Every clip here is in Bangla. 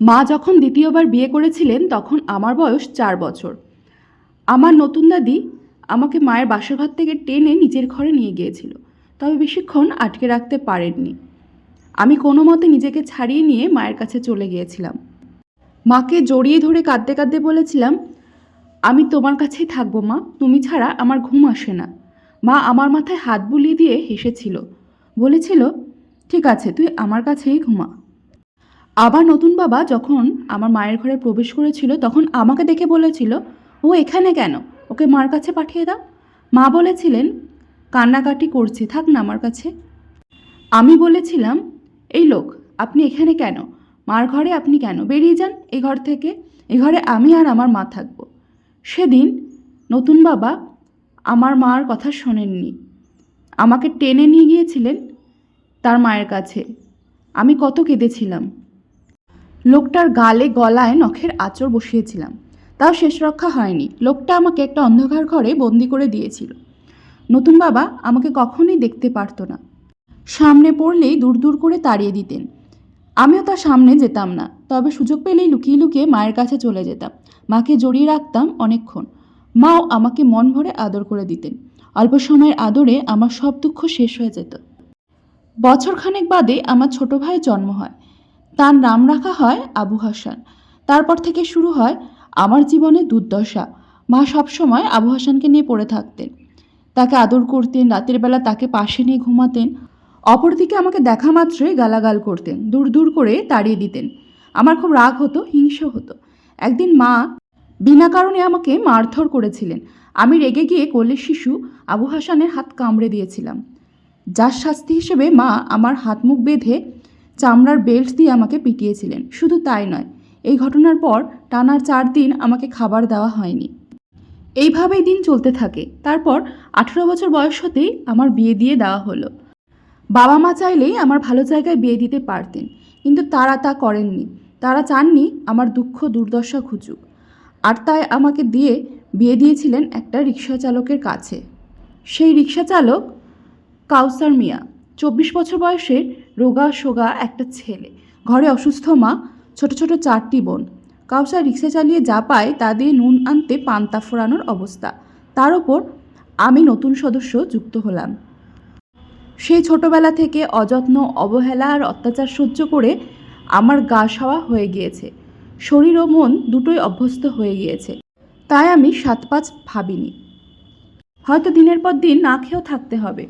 মা যখন দ্বিতীয়বার বিয়ে করেছিলেন, তখন আমার বয়স চার বছর। আমার নতুন দাদি আমাকে মায়ের বাসাঘর থেকে টেনে নিজের ঘরে নিয়ে গিয়েছিল, তবে বেশিক্ষণ আটকে রাখতে পারেননি। আমি কোনো মতে নিজেকে ছাড়িয়ে নিয়ে মায়ের কাছে চলে গিয়েছিলাম। মাকে জড়িয়ে ধরে কাঁদতে কাঁদতে বলেছিলাম, আমি তোমার কাছেই থাকব মা, তুমি ছাড়া আমার ঘুম আসে না। মা আমার মাথায় হাত বুলিয়ে দিয়ে হেসেছিল। বলেছিল, ঠিক আছে, তুই আমার কাছেই ঘুমা। আবার নতুন বাবা যখন আমার মায়ের ঘরে প্রবেশ করেছিল, তখন আমাকে দেখে বলেছিল, ও এখানে কেন? ওকে মার কাছে পাঠিয়ে দাও। মা বলেছিলেন, কান্নাকাটি করছে, থাক না আমার কাছে। আমি বলেছিলাম, এই লোক, আপনি এখানে কেন? মার ঘরে আপনি কেন? বেরিয়ে যান এই ঘর থেকে, এই ঘরে আমি আর আমার মা থাকব। সেদিন নতুন বাবা আমার মার কথা শোনেননি। আমাকে টেনে নিয়ে গিয়েছিলেন তার মায়ের কাছে। আমি কত কেঁদেছিলাম। লোকটার গালে গলায় নখের আঁচড় বসিয়েছিলাম। তাও শেষ রক্ষা হয়নি। লোকটা আমাকে একটা অন্ধকার ঘরে বন্দি করে দিয়েছিল। নতুন বাবা আমাকে কখনোই দেখতে পারতো না। সামনে পড়লেই দূর দূর করে তাড়িয়ে দিতেন। আমিও তার সামনে যেতাম না। তবে সুযোগ পেলেই লুকিয়ে লুকিয়ে মায়ের কাছে চলে যেতাম। মাকে জড়িয়ে রাখতাম অনেকক্ষণ। মাও আমাকে মন ভরে আদর করে দিতেন। অল্প সময়ের আদরে আমার সব দুঃখ শেষ হয়ে যেত। বছরখানেক বাদে আমার ছোট ভাইয়ের জন্ম হয়। তার নাম রাখা হয় আবু হাসান। তারপর থেকে শুরু হয় আমার জীবনে দুর্দশা। মা সবসময় আবু হাসানকে নিয়ে পড়ে থাকতেন। তাকে আদর করতেন, রাতের বেলা তাকে পাশে নিয়ে ঘুমাতেন। অপরদিকে আমাকে দেখা মাত্রই গালাগাল করতেন, দূর দূর করে তাড়িয়ে দিতেন। আমার খুব রাগ হতো, হিংসে হতো। একদিন মা বিনা কারণে আমাকে মারধর করেছিলেন। আমি রেগে গিয়ে কোলের শিশু আবু হাসানের হাত কামড়ে দিয়েছিলাম। যার শাস্তি হিসেবে মা আমার হাত মুখ বেঁধে চামড়ার বেল্ট দিয়ে আমাকে পিটিয়েছিলেন। শুধু তাই নয়, এই ঘটনার পর টানার চার দিন আমাকে খাবার দেওয়া হয়নি। এইভাবেই দিন চলতে থাকে। তারপর আঠেরো বছর বয়স হতেই আমার বিয়ে দিয়ে দেওয়া হলো। বাবা মা চাইলেই আমার ভালো জায়গায় বিয়ে দিতে পারতেন, কিন্তু তারা তা করেননি। তারা চাননি আমার দুঃখ দুর্দশা ঘুচুক। আর তাই আমাকে দিয়ে বিয়ে দিয়েছিলেন একটা রিক্সা চালকের কাছে। সেই রিক্সা চালক কাউসার মিয়া। চব্বিশ বছর বয়সের রোগা সোগা একটা ছেলে। ঘরে অসুস্থ মা, ছোট ছোট চারটি বোন। কাউসার রিক্সা চালিয়ে যা পায় তা দিয়ে নুন আনতে পান্তা ফোরানোর অবস্থা। তার ওপর আমি নতুন সদস্য যুক্ত হলাম। সেই ছোটবেলা থেকে অযত্ন, অবহেলা আর অত্যাচার সহ্য করে আমার গা সওয়া হয়ে গিয়েছে। শরীর ও মন দুটোই অভ্যস্ত হয়ে গিয়েছে। তাই আমি সাত পাঁচ ভাবিনি। হয়তো দিনের পর দিন না খেয়েও থাকতে হবে।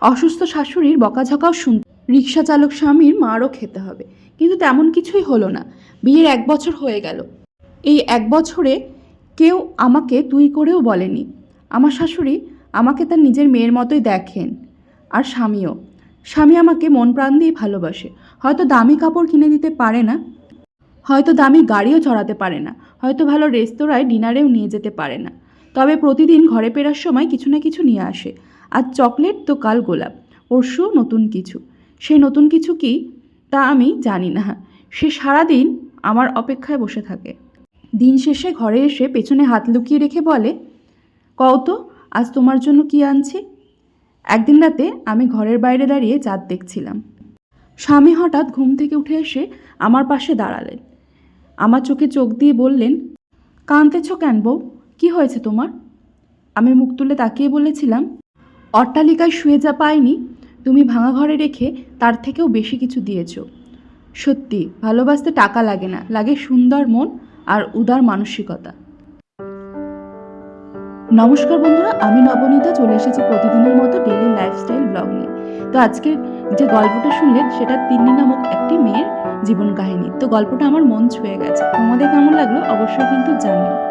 অসুস্থ শাশুড়ির বকাঝকাও শুন রিক্সা চালক স্বামীর মারও খেতে হবে। কিন্তু তেমন কিছুই হলো না। বিয়ের এক বছর হয়ে গেল। এই এক বছরে কেউ আমাকে তুই করেও বলেনি। আমার শাশুড়ি আমাকে তার নিজের মেয়ের মতোই দেখেন আর স্বামীও। স্বামী আমাকে মন প্রাণ দিয়ে ভালোবাসে। হয়তো দামি কাপড় কিনে দিতে পারে না। হয়তো দামি গাড়িও চড়াতে পারে না। হয়তো ভালো রেস্তোরাঁয় ডিনারেও নিয়ে যেতে পারে না। তবে প্রতিদিন ঘরে ফেরার সময় কিছু না কিছু নিয়ে আসে। আজ চকলেট তো কাল গোলাপ। পরশু নতুন কিছু। সেই নতুন কিছু কি? তা আমি জানি না। সে সারাদিন আমার অপেক্ষায় বসে থাকে। দিন শেষে ঘরে এসে পেছনে হাত লুকিয়ে রেখে বলে, কও তো, আজ তোমার জন্য কি আনছি? একদিন রাতে আমি ঘরের বাইরে দাঁড়িয়ে চাঁদ দেখছিলাম। স্বামী হঠাৎ ঘুম থেকে উঠে এসে আমার পাশে দাঁড়ালেন। আমার চোখে চোখ দিয়ে বললেন, কাঁদতেছ কেন বউ? কী হয়েছে তোমার? আমি মুখ তুলে তাকিয়ে বলেছিলাম অট্টালিকায় শুয়ে যা পায়নি, তুমি ভাঙা ঘরে রেখে তার থেকেও বেশি কিছু দিয়েছ। সত্যি, ভালোবাসতে টাকা লাগে না, লাগে সুন্দর মন আর উদার মানসিকতা। নমস্কার বন্ধুরা, আমি নবনীতা, চলে এসেছি প্রতিদিনের মতো ডেইলি লাইফস্টাইল ব্লগ নিয়ে। তো আজকের যে গল্পটা শুনলেন, সেটা তিন্নি নামক একটি মেয়ের জীবন কাহিনী। তো গল্পটা আমার মন ছুঁয়ে গেছে। তোমাদের কেমন লাগল অবশ্যই কিন্তু জানিও।